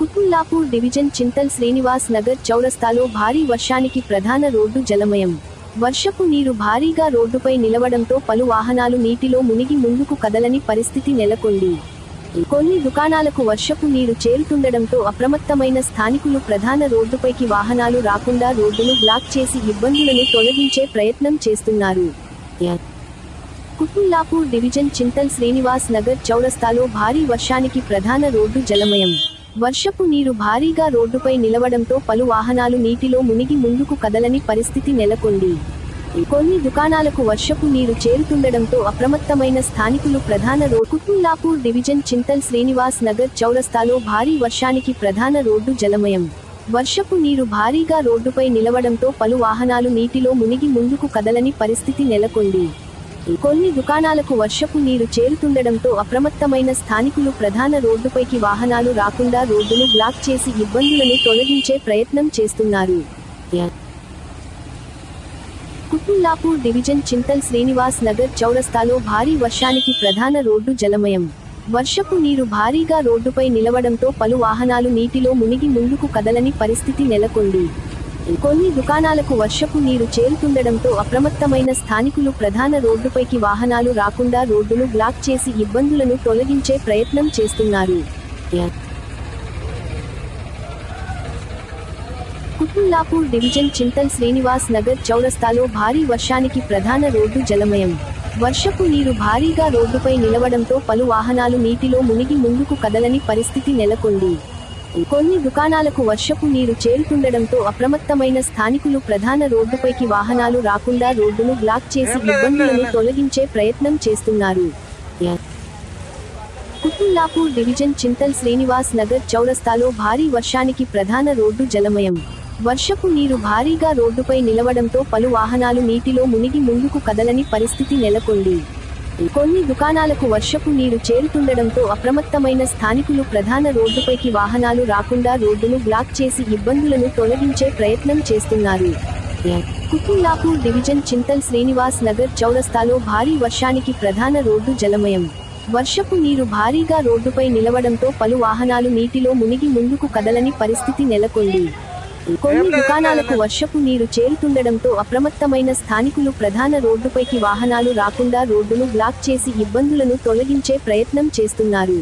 కుతుల్లాపూర్ division Chintal Srinivas Nagar చౌరస్తాలో భారీ వర్షానికి ప్రధాన రోడ్డు జలమయం. వర్షపు నీరు భారీగా రోడ్డుపై నిలవడంతో పలు వాహనాలు నీటిలో మునిగి ముందుకు కదలని పరిస్థితి నెలకొంది. కొన్ని దుకాణాలకు వర్షపు నీరు చేరుతుండడంతో అప్రమత్తమైన స్థానికులు ప్రధాన రోడ్డుపైకి వాహనాలు రాకుండా రోడ్డును బ్లాక్ చేసి ఇబ్బందులను తొలగించే ప్రయత్నం చేస్తున్నారు. కుతుల్లాపూర్ డివిజన్ చింతల్ శ్రీనివాస్ నగర్ చౌరస్తాలో భారీ వర్షానికి ప్రధాన రోడ్డు జలమయం. వర్షపు నీరు భారీగా రోడ్డుపై నిలవడంతో పలు వాహనాలు నీటిలో మునిగి ముందుకు కదలని పరిస్థితి నెలకొంది. కొన్ని దుకాణాలకు వర్షపు నీరు చేరుతుండడంతో అప్రమత్తమైన స్థానికులు ప్రధాన రోడ్ కుతుల్లాపూర్ డివిజన్ చింతల్ శ్రీనివాస్ నగర్ చౌరస్తాలో భారీ వర్షానికి ప్రధాన రోడ్డు జలమయం. వర్షపు నీరు భారీగా రోడ్డుపై నిలవడంతో పలు వాహనాలు నీటిలో మునిగి ముందుకు కదలని పరిస్థితి నెలకొంది. కొన్ని దుకాణాలకు వర్షపు నీరు చేరుతుండడంతో అప్రమత్తమైన స్థానికులు ప్రధాన రోడ్డుపైకి వాహనాలు రాకుండా రోడ్డును బ్లాక్ చేసి ఇబ్బందులను తొలగించే ప్రయత్నం చేస్తున్నారు. కుతుల్లాపూర్ డివిజన్ చింతల్ శ్రీనివాస్ నగర్ చౌరస్తాలో భారీ వర్షానికి ప్రధాన రోడ్డు జలమయం. వర్షపు నీరు భారీగా రోడ్డుపై నిలవడంతో పలు వాహనాలు నీటిలో మునిగి ముందుకు కదలని పరిస్థితి నెలకొంది. కొన్ని దుకాణాలకు వర్షపు నీరు చేరుతుండడంతో అప్రమత్తమైన స్థానికులు ప్రధాన రోడ్డుపైకి వాహనాలు రాకుండా రోడ్డును బ్లాక్ చేసి ఇబ్బందులను తొలగించే ప్రయత్నం చేస్తున్నారు. కుతుల్లాపూర్ డివిజన్ చింతల్ శ్రీనివాస్ నగర్ చౌరస్తాలో భారీ వర్షానికి ప్రధాన రోడ్డు జలమయం. వర్షపు నీరు భారీగా రోడ్డుపై నిలవడంతో పలు వాహనాలు నీటిలో మునిగి ముందుకు కదలని పరిస్థితి నెలకొంది. కొన్ని దుకాణాలకు వర్షపు నీరు చేరుతుండడంతో అప్రమత్తమైన స్థానికులు ప్రధాన రోడ్డుపైకి వాహనాలు రాకుండా రోడ్డును బ్లాక్ చేసి ఇబ్బందులను తొలగించే ప్రయత్నం చేస్తున్నారు. కుతుల్లాపూర్ డివిజన్ చింతల్ శ్రీనివాస్ నగర్ చౌరస్తాలో భారీ వర్షానికి ప్రధాన రోడ్డు జలమయం. వర్షపు నీరు భారీగా రోడ్డుపై నిలవడంతో పలు వాహనాలు నీటిలో మునిగి ముందుకు కదలని పరిస్థితి నెలకొంది. కొన్ని దుకాణాలకు వర్షపు నీరు చేరుతుండడంతో అప్రమత్తమైన స్థానికులు ప్రధాన రోడ్డుపైకి వాహనాలు రాకుండా రోడ్డును బ్లాక్ చేసి ఇబ్బందులను తొలగించే ప్రయత్నం చేస్తున్నారు. కుతుల్లాపూర్ డివిజన్ చింతల్ శ్రీనివాస్ నగర్ చౌరస్తాలో భారీ వర్షానికి ప్రధాన రోడ్డు జలమయం. వర్షపు నీరు భారీగా రోడ్డుపై నిలవడంతో పలు వాహనాలు నీటిలో మునిగి ముందుకు కదలని పరిస్థితి నెలకొంది. కొన్ని దుకాణాలకు వర్షపు నీరు చేరుతుండడంతో అప్రమత్తమైన స్థానికులు ప్రధాన రోడ్డుపైకి వాహనాలు రాకుండా రోడ్డును బ్లాక్ చేసి ఇబ్బందులను తొలగించే ప్రయత్నం చేస్తున్నారు.